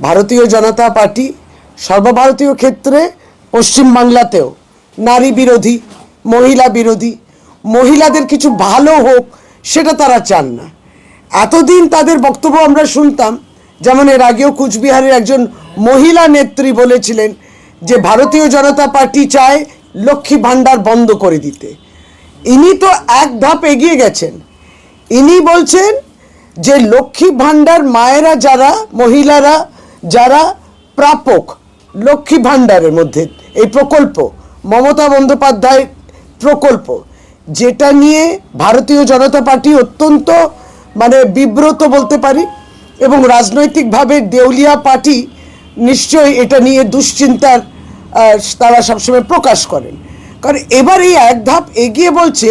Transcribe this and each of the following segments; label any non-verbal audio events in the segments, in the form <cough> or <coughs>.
ভারতীয় জনতা পার্টি সর্বভারতীয় ক্ষেত্রে পশ্চিমবাংলাতেও নারী বিরোধী, মহিলা বিরোধী, মহিলাদের কিছু ভালো হোক, সেটা তারা চান না। এতদিন তাদের বক্তব্য আমরা শুনতাম, যেমন এর আগেও কুচবিহারের একজন মহিলা নেত্রী বলেছিলেন যে ভারতীয় জনতা পার্টি চায় লক্ষ্মী ভাণ্ডার বন্ধ করে দিতে। ইনি তো এক ধাপ এগিয়ে গেছেন। ইনি বলছেন যে লক্ষ্মী ভাণ্ডার মায়েরা যারা, মহিলারা যারা প্রাপক লক্ষ্মী ভাণ্ডারের মধ্যে, এই প্রকল্প, মমতা বন্দ্যোপাধ্যায় প্রকল্প, যেটা নিয়ে ভারতীয় জনতা পার্টি অত্যন্ত মানে বিব্রত বলতে পারি, এবং রাজনৈতিকভাবে দেউলিয়া পার্টি নিশ্চয়ই এটা নিয়ে দুশ্চিন্তার তারা সবসময় প্রকাশ করেন। কারণ এবার এই এক ধাপ এগিয়ে বলছে,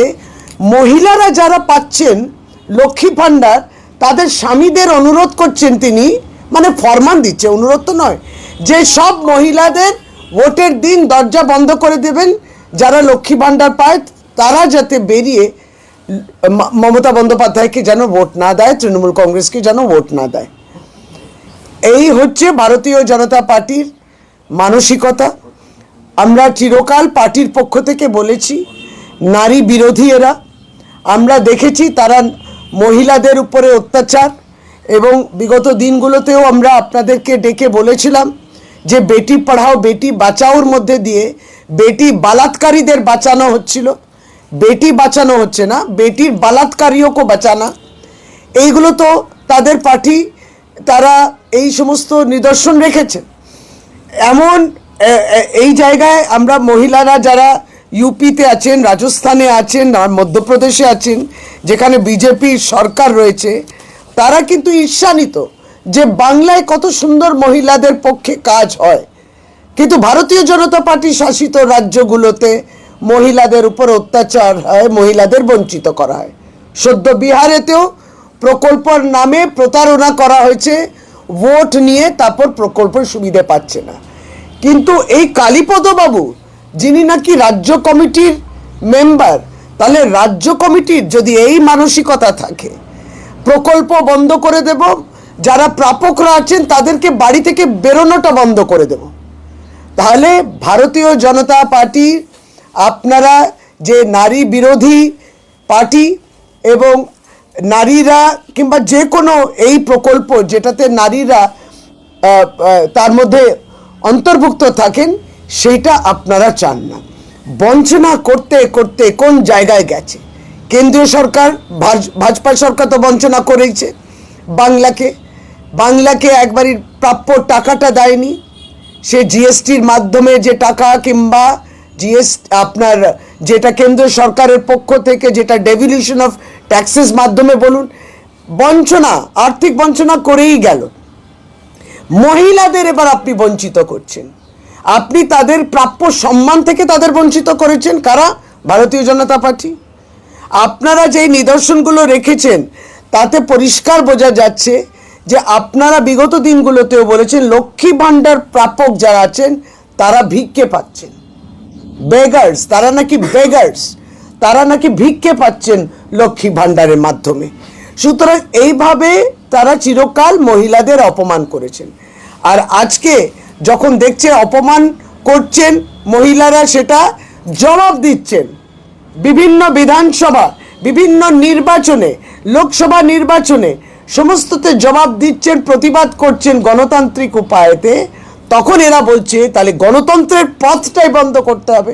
মহিলারা যারা পাচ্ছেন লক্ষ্মী ভাণ্ডার, তাদের স্বামীদের অনুরোধ করছেন তিনি মানে ফরমান দিচ্ছে, অনুরোধ তো নয়। যে সব মহিলাদের ভোটের দিন দরজা বন্ধ করে দেবেন, যারা লক্ষ্মী ভাণ্ডার পায়, তারা যাতে বেরিয়ে মমতা বন্দ্যোপাধ্যায়কে যেন ভোট না দেয়, তৃণমূল কংগ্রেসকে যেন ভোট না দেয়। এই হচ্ছে ভারতীয় জনতা পার্টির মানসিকতা। আমরা চিরকাল পার্টির পক্ষ থেকে বলেছি, নারী বিরোধী এরা। আমরা দেখেছি তারা মহিলাদের উপরে অত্যাচার এবং বিগত দিনগুলোতেও আমরা আপনাদেরকে ডেকে বলেছিলাম যে বেটি পড়াও, বেটি বাঁচাওর মধ্যে দিয়ে বেটি বালাৎকারীদের বাঁচানো হচ্ছিল। বেটি বাঁচানো হচ্ছে না, বেটির বালাৎকারীও বাঁচানা। এইগুলো তো তাদের পার্টি তারা এই সমস্ত নিদর্শন রেখেছে। এমন এই জায়গায় আমরা মহিলারা যারা ইউপিতে আছেন, রাজস্থানে আছেন মধ্যপ্রদেশে আছেন, যেখানে বিজেপির সরকার রয়েছে তারা কিন্তু ঈর্ষান্বিত যে বাংলায় কত সুন্দর মহিলাদের পক্ষে কাজ হয়। কিন্তু ভারতীয় জনতা পার্টি শাসিত রাজ্যগুলোতে মহিলাদের উপর অত্যাচার হয়, মহিলাদের বঞ্চিত করা হয়। সদ্য বিহারেতেও প্রকল্পর নামে প্রতারণা করা হয়েছে, ভোট নিয়ে তারপর প্রকল্পের সুবিধে পাচ্ছে না। কিন্তু এই কালীপদ বাবু যিনি নাকি রাজ্য কমিটির মেম্বার, তাহলে রাজ্য কমিটির যদি এই মানসিকতা থাকে প্রকল্প বন্ধ করে দেব। যারা প্রাপকরা আছেন, তাদেরকে বাড়ি থেকে বেরোনোটা বন্ধ করে দেব। তাহলে ভারতীয় জনতা পার্টি, আপনারা যে নারী বিরোধী পার্টি এবং নারীরা কিংবা যে কোনো এই প্রকল্প যেটাতে নারীরা তার মধ্যে অন্তর্ভুক্ত থাকেন, সেইটা আপনারা চান না। বঞ্চনা করতে করতে কোন জায়গায় গেছে? কেন্দ্রীয় সরকার, ভাজ- ভাজপা সরকার তো বঞ্চনা করেইছে। বাংলাকে বাংলাকে একবারই প্রাপ্য টাকাটা দেয়নি। সে জিএসটির মাধ্যমে যে টাকা কিংবা জিএস, আপনার যেটা কেন্দ্র সরকারের পক্ষ থেকে যেটা ডেভিলিউশন অফ ট্যাক্সেস মাধ্যমে বলুন, বঞ্চনা, আর্থিক বঞ্চনা করেই গেল। মহিলাদের এবার আপনি বঞ্চিত করছেন। আপনি তাদের প্রাপ্য সম্মান থেকে তাদের বঞ্চিত করেছেন। কারা? ভারতীয় জনতা পার্টি। আপনারা যেই নিদর্শনগুলো রেখেছেন, তাতে পরিষ্কার বোঝা যাচ্ছে যে আপনারা বিগত দিনগুলোতেও বলেছেন, লক্ষ্মী ভাণ্ডার প্রাপক যারা আছেন, তারা ভিক্ষে পাচ্ছেন। বেগার্স, তারা নাকি বেগার্স, তারা নাকি ভিক্ষে পাচ্ছেন লক্ষ্মী ভাণ্ডারের মাধ্যমে। সুতরাং এইভাবে তারা চিরকাল মহিলাদের অপমান করেছেন। আর আজকে যখন দেখছে অপমান করছেন, মহিলারা সেটা জবাব দিচ্ছেন। বিভিন্ন বিধানসভা, বিভিন্ন নির্বাচনে, লোকসভা নির্বাচনে সমস্ততে জবাব দিচ্ছেন, প্রতিবাদ করছেন গণতান্ত্রিক উপায়েতে, তখন এরা বলছে, তাহলে গণতন্ত্রের পথটাই বন্ধ করতে হবে।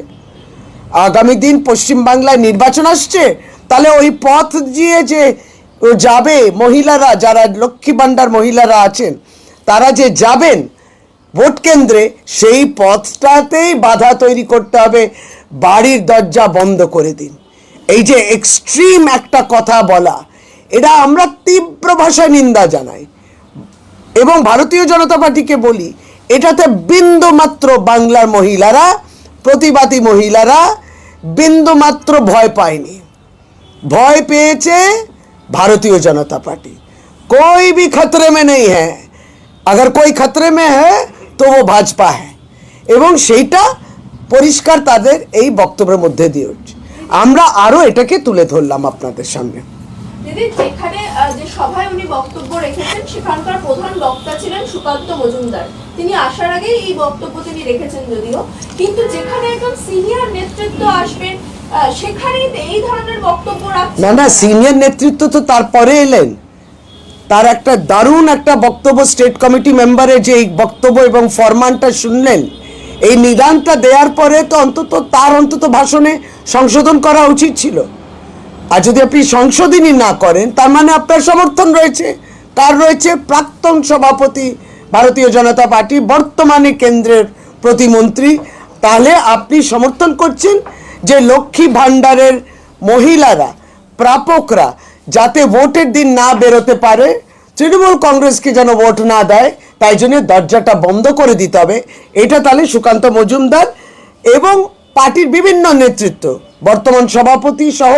আগামী দিন পশ্চিমবাংলায় নির্বাচন আসছে, তাহলে ওই পথ দিয়ে যে যাবে মহিলারা, যারা লক্ষ্মী ভাণ্ডার মহিলারা আছেন, তারা যে যাবেন ভোট কেন্দ্রে, সেই পথটাতেই বাধা তৈরি করতে হবে। বাড়ির দরজা বন্ধ করে দিন এই যে এক্সট্রিম একটা কথা বলা এটা আমরা তীব্র ভাষায় নিন্দা জানাই এবং ভারতীয় জনতা পার্টিকে বলি এটাতে বিন্দু মাত্র বাংলার মহিলারা প্রতিবাদী মহিলারা বিন্দু মাত্র ভয় পায়নি ভয় পেয়েছে भारतीय जनता पार्टी कोई भी खतरे में नहीं है अगर कोई खतरे में है তো ও ভাজপা হ্যাঁ এবং সেইটা পরিষ্কার তাদের এই বক্তব্যের মধ্যে দিয়ে উঠছে। আমরা আরও এটাকে তুলে ধরলাম আপনাদের সামনে। দিদি যেখানে যে সভায় উনি বক্তব্য রেখেছেন সেখানকার প্রধান বক্তা ছিলেন সুকান্ত মজুমদার। তিনি আসার আগেই এই বক্তব্য তিনি রেখেছেন যদিও। কিন্তু যেখানে একজন সিনিয়র নেতৃত্ব আসবেন সেখানেই এই ধরনের বক্তব্য রাখছেন। না না সিনিয়র নেতৃত্ব তো তারপরে এলেন। তার একটা দারুণ একটা বক্তব্য স্টেট কমিটি মেম্বারের যে এই বক্তব্য এবং ফরমানটা শুনলেন এই নিদানটা দেওয়ার পরে তো অন্তত তার অন্তত ভাষণে সংশোধন করা উচিত ছিল। আর যদি আপনি সংশোধনই না করেন, তার মানে আপনার সমর্থন রয়েছে। তার রয়েছে প্রাক্তন সভাপতি ভারতীয় জনতা পার্টি, বর্তমানে কেন্দ্রের প্রতিমন্ত্রী। তাহলে আপনি সমর্থন করছেন যে লক্ষ্মী ভাণ্ডারের মহিলারা, প্রাপকরা যাতে ভোটের দিন না বেরোতে পারে, তৃণমূল কংগ্রেসকে যেন ভোট না দেয় তাই জন্য দরজাটা বন্ধ করে দিতে হবে। এটা তাহলে সুকান্ত মজুমদার এবং পার্টির বিভিন্ন নেতৃত্ব, বর্তমান সভাপতি সহ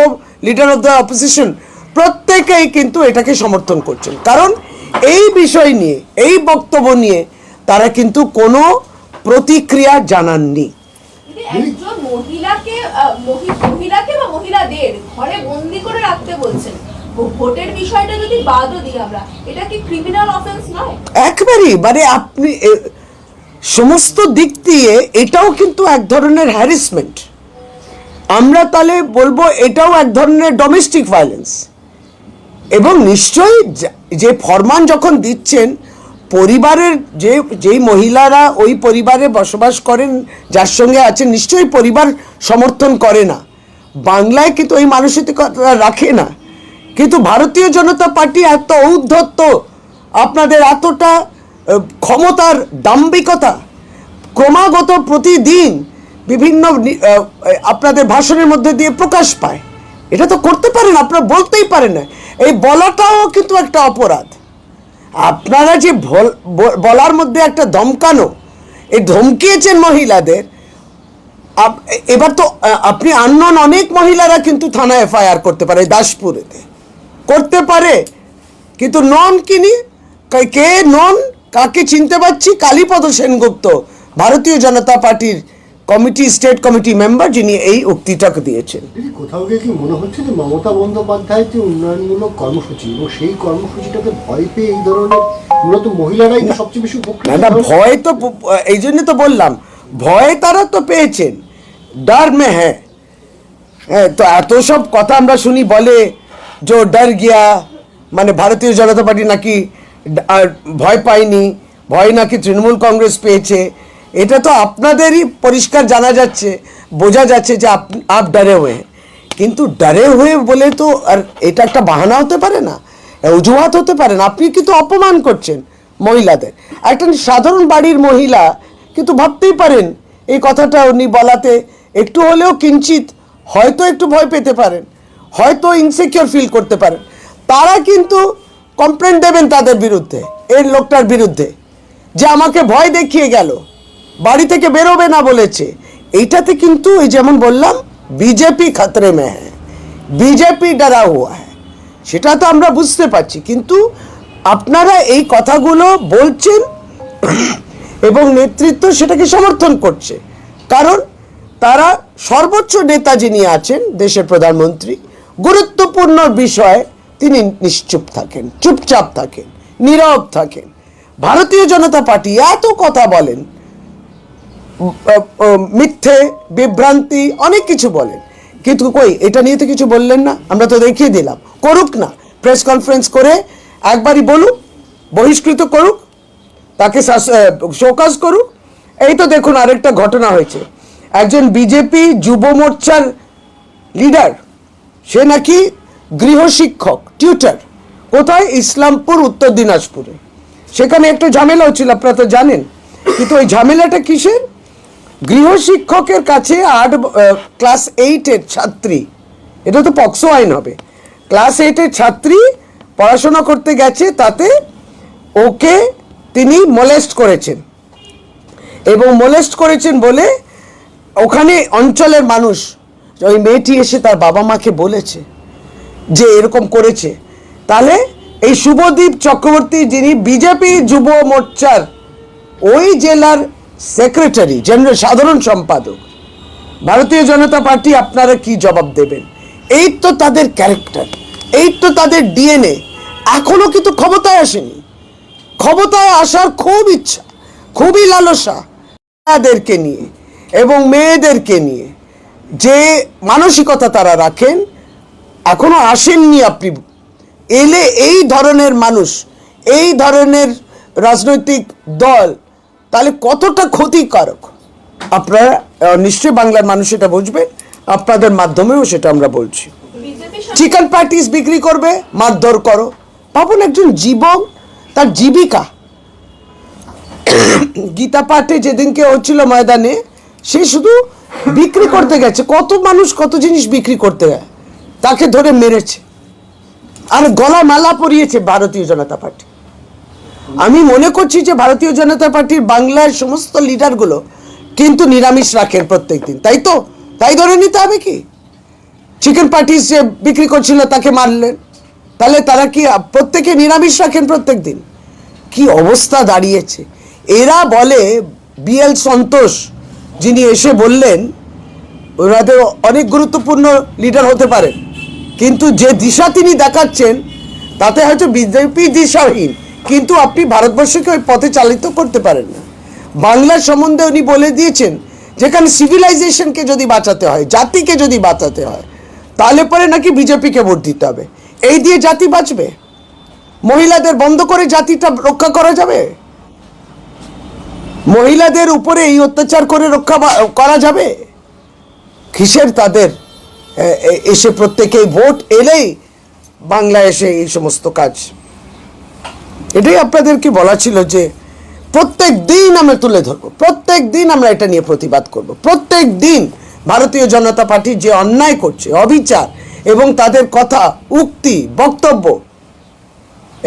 লিডার অফ দ্য অপোজিশন প্রত্যেকেই কিন্তু এটাকে সমর্থন করছেন। কারণ এই বিষয় নিয়ে, এই বক্তব্য নিয়ে তারা কিন্তু কোনো প্রতিক্রিয়া জানাননি। মহিলাকে মহিলাকে বা মহিলাদের ঘরে বন্দি করে রাখতে বলছেন। ভোটের বিষয়টা যদি বাদও দিই আমরা, এটা কি ক্রিমিনাল অফেন্স নয়? একবারই মানে আপনি সমস্ত দিক দিয়ে এটাও কিন্তু এক ধরনের হ্যারিসমেন্ট আমরা তাহলে বলব এটাও এক ধরনের ডোমেস্টিক ভায়োলেন্স এবং নিশ্চয়ই যে ফরমান যখন দিচ্ছেন, পরিবারের যে, যেই মহিলারা ওই পরিবারে বসবাস করেন, যার সঙ্গে আছেন, নিশ্চয়ই পরিবার সমর্থন করে না। বাংলায় কিন্তু ওই মানসিকতা রাখে না। কিন্তু ভারতীয় জনতা পার্টি এত ঔদ্ধত্য, আপনাদের এতটা ক্ষমতার দাম্ভিকতা, ক্রমাগত প্রতিদিন বিভিন্ন আপনাদের ভাষণের মধ্যে দিয়ে প্রকাশ পায়। এটা তো করতে পারেন, আপনারা বলতেই পারেন না। এই বলাটাও কিন্তু একটা অপরাধ। আপনারা যে বলার মধ্যে একটা ধমকানো, এই ধমকিয়েছেন মহিলাদের এবার তো আপনি আননন অনেক মহিলারা কিন্তু থানায় এফআইআর করতে পারে দাসপুরেতে। করতে পারে। কিন্তু নন কিনি কে- নন কাকে চিনতে পারছি? কালীপদ সেনগুপ্ত ভারতীয় জনতা পার্টির কমিটি স্টেট কমিটি মেম্বার যিনি এই উক্তিটাকে দিয়েছেন। কোথাও গিয়ে কি মনে হচ্ছে যে মমতা বন্দ্যোপাধ্যায়ের যে উন্নয়নমূলক কর্মসূচি এবং সেই কর্মসূচিটাকে ভয় পেয়ে এই ধরনের মূলত মহিলারাই সবচেয়ে বেশি উপকৃত না ভয় তো এই জন্য তো বললাম ভয় তারা তো পেয়েছেন। ডর মে হ্যাঁ। হ্যাঁ তো এত সব কথা আমরা শুনি বলে যে ডর গিয়া মানে ভারতীয় জনতা পার্টি নাকি ভয় পায়নি, ভয় নাকি তৃণমূল কংগ্রেস পেয়েছে, এটা তো আপনাদেরই পরিষ্কার জানা যাচ্ছে, বোঝা যাচ্ছে যে আপ ডরে হয়ে। কিন্তু ডরে হয়ে বলে তো আর এটা একটা বাহানা হতে পারে না অজুহাত হতে পারে না। আপনি কিন্তু অপমান করছেন মহিলাদের। একটা সাধারণ বাড়ির মহিলা কিন্তু ভাবতেই পারেন, এই কথাটা উনি বলাতে একটু হলেও কিঞ্চিত হয়তো একটু ভয় পেতে পারেন। হয়তো ইনসিকিউর ফিল করতে পারেন তারা কিন্তু কমপ্লেন দেবেন তাদের বিরুদ্ধে, এই লোকটার বিরুদ্ধে, যে আমাকে ভয় দেখিয়ে গেল, বাড়ি থেকে বেরোবে না বলেছে। এইটাতে কিন্তু এই যেমন বললাম বিজেপি খাতরে মে হ্যাঁ বিজেপি ডরা হুয়া হ্যাঁ সেটা তো আমরা বুঝতে পারছি। কিন্তু আপনারা এই কথাগুলো বলছেন <clears throat> এবং নেতৃত্ব সেটাকে সমর্থন করছে। কারণ তারা সর্বোচ্চ নেতা যিনি আছেন দেশের প্রধানমন্ত্রী। গুরুত্বপূর্ণ বিষয়ে, তিনি নিশ্চুপ থাকেন, চুপচাপ থাকেন, নীরব থাকেন। ভারতীয় জনতা পার্টি এত কথা বলেন মিথ্যে, বিভ্রান্তি, অনেক কিছু বলেন। কিন্তু কই, এটা নিয়ে তো কিছু বললেন না, আমরা তো দেখিয়ে দিলাম। করুক না, প্রেস কনফারেন্স করে একবারই বলুক, বহিষ্কৃত করুক, তাকে শোকাজ করুক। এই তো দেখুন আরেকটা ঘটনা হয়েছে। একজন বিজেপি যুব মোর্চার লিডার সে নাকি গৃহশিক্ষক টিউটার কোথায়? ইসলামপুর, উত্তর দিনাজপুরে। সেখানে একটু ঝামেলা হচ্ছিল আপনারা তো জানেন। কিন্তু ওই ঝামেলাটা কিসের? গৃহশিক্ষকের কাছে আট ক্লাস এইটের ছাত্রী, এটা তো পক্সো আইন হবে। ক্লাস এইটের ছাত্রী পড়াশোনা করতে গেছে, তাতে ওকে তিনি মোলেস্ট করেছেন। এবং মোলেস্ট করেছেন বলে ওখানে অঞ্চলের মানুষ ওই মেয়েটি এসে তার বাবা মাকে বলেছে যে এরকম করেছে। তাহলে এই শুভদীপ চক্রবর্তী যিনি বিজেপি যুব মোর্চার ওই জেলার সেক্রেটারি জেনারেল সাধারণ সম্পাদক, ভারতীয় জনতা পার্টি আপনারা কি জবাব দেবেন? এই তো তাদের ক্যারেক্টার এই তো তাদের ডিএনএ এখনও কিন্তু ক্ষমতায় আসেনি। ক্ষমতায় আসার খুব ইচ্ছা, খুবই লালসা মেয়েদেরকে নিয়ে এবং মেয়েদেরকে নিয়ে। যে মানসিকতা তারা রাখেন এখনও আসেননি আপনি। এলে এই ধরনের মানুষ এই ধরনের রাজনৈতিক দল তাহলে কতটা ক্ষতিকারক? আপনারা নিশ্চয়ই বাংলার মানুষ এটা বুঝবে আপনাদের মাধ্যমেও সেটা আমরা বলছি। চিকেন প্যাটিস বিক্রি করবে মারধর করো। ভাবুন একজন জীবক তার জীবিকা। <coughs> গীতা পাঠে যেদিনকে হচ্ছিল ময়দানে সে শুধু বিক্রি করতে গেছে। কত মানুষ কত জিনিস বিক্রি করতে যায় তাকে ধরে মেরেছে। আর গলা মালা পরিয়েছে ভারতীয় জনতা পার্টি। আমি মনে করছি যে ভারতীয় জনতা পার্টির বাংলার সমস্ত লিডারগুলো কিন্তু নিরামিষ রাখেন প্রত্যেক দিন। তাই তো? তাই ধরে নিতে হবে কি? চিকেন পার্টি যে বিক্রি করছিল তাকে মারলেন। তাহলে তারা কি প্রত্যেকে নিরামিষ রাখেন প্রত্যেক দিন? কি অবস্থা দাঁড়িয়েছে। এরা বলে বিএল সন্তোষ যিনি এসে বললেন ওনাদের অনেক গুরুত্বপূর্ণ লিডার হতে পারেন কিন্তু যে দিশা তিনি দেখাচ্ছেন, তাতে হয়তো বিজেপি দিশাহীন। কিন্তু আপনি ভারতবর্ষকে ওই পথে চালিত করতে পারেন না। বাংলার সম্বন্ধে উনি বলে দিয়েছেন, যেখানে সিভিলাইজেশনকে যদি বাঁচাতে হয়, জাতিকে যদি বাঁচাতে হয়, তাহলে পরে নাকি বিজেপিকে ভোট দিতে হবে। এই দিয়ে জাতি বাঁচবে? মহিলাদের বন্ধ করে জাতিটা রক্ষা করা যাবে? মহিলাদের উপরে এই অত্যাচার করে রক্ষা করা যাবে? কিসের তাদের? এসে প্রত্যেকেই ভোট এলেই বাংলা এসে এই সমস্ত কাজ। এটাই আপনাদেরকে বলা ছিল যে প্রত্যেক দিন আমরা তুলে ধরবো, প্রত্যেক দিন আমরা এটা নিয়ে প্রতিবাদ করব। প্রত্যেক দিন ভারতীয় জনতা পার্টি যে অন্যায় করছে, অবিচার এবং তাদের কথা, উক্তি, বক্তব্য,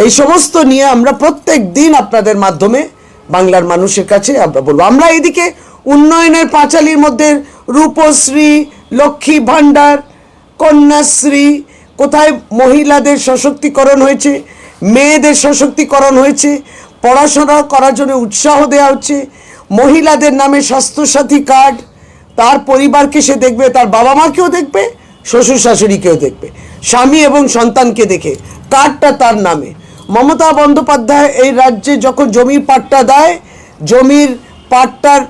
এই সমস্ত নিয়ে আমরা প্রত্যেক দিন আপনাদের মাধ্যমে বাংলার মানুষের কাছে আমরা বলব। আমরা এদিকে উন্নয়নের পাঁচালির মধ্যে রূপশ্রী, লক্ষ্মী ভাণ্ডার, কন্যাশ্রী, কোথায় মহিলাদের সশক্তিকরণ হয়েছে, মেয়েদের সশক্তিকরণ হয়েছে, পড়াশোনা করার জন্য উৎসাহ দেওয়া হচ্ছে, মহিলাদের নামে স্বাস্থ্যসাথী কার্ড, তার পরিবারকে সে দেখবে, তার বাবা মাকেও দেখবে, শ্বশুর শাশুড়িকেও দেখবে, স্বামী এবং সন্তানকে দেখে, কার্ডটা তার নামে। মমতা বন্দ্যোপাধ্যায় এই রাজ্যে যখন জমির পাট্টা দেয়, জমির পাট্টার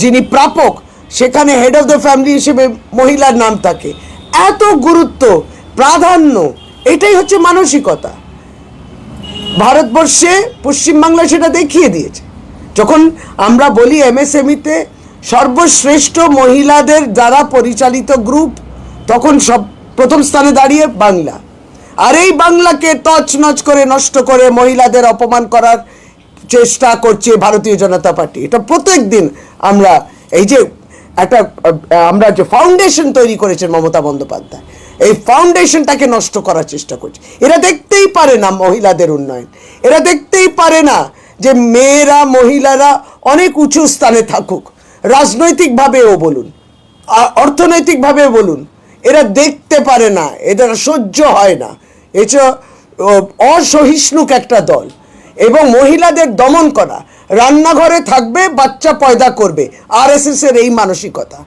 যিনি প্রাপক, সেখানে হেড অফ দ্য ফ্যামিলি হিসেবে মহিলার নাম থাকে। এত গুরুত্ব, প্রাধান্য, এটাই হচ্ছে মানসিকতা। ভারতবর্ষে পশ্চিমবাংলা সেটা দেখিয়ে দিয়েছে। যখন আমরা বলি এমএসএমইতে, সর্বশ্রেষ্ঠ মহিলাদের দ্বারা পরিচালিত গ্রুপ তখন সব প্রথম স্থানে দাঁড়িয়ে বাংলা। আর এই বাংলাকে তছনছ করে, নষ্ট করে মহিলাদের অপমান করার চেষ্টা করছে ভারতীয় জনতা পার্টি। এটা প্রত্যেক দিন আমরা এই যে একটা, আমরা যে ফাউন্ডেশন তৈরি করেছেন মমতা বন্দ্যোপাধ্যায়, এই ফাউন্ডেশনটাকে নষ্ট করার চেষ্টা করছে। এরা দেখতেই পারে না মহিলাদের উন্নয়ন। এরা দেখতেই পারে না যে মেয়েরা, মহিলারা অনেক উঁচু স্থানে থাকুক। রাজনৈতিকভাবেও বলুন অর্থনৈতিকভাবে বলুন, এরা দেখতে পারে না, এদের সহ্য হয় না। ও, অসহিষ্ণুক একটা দল। এবং মহিলাদের দমন করা রান্নাঘরে থাকবে বাচ্চা পয়দা করবে। আর এর এই মানসিকতা।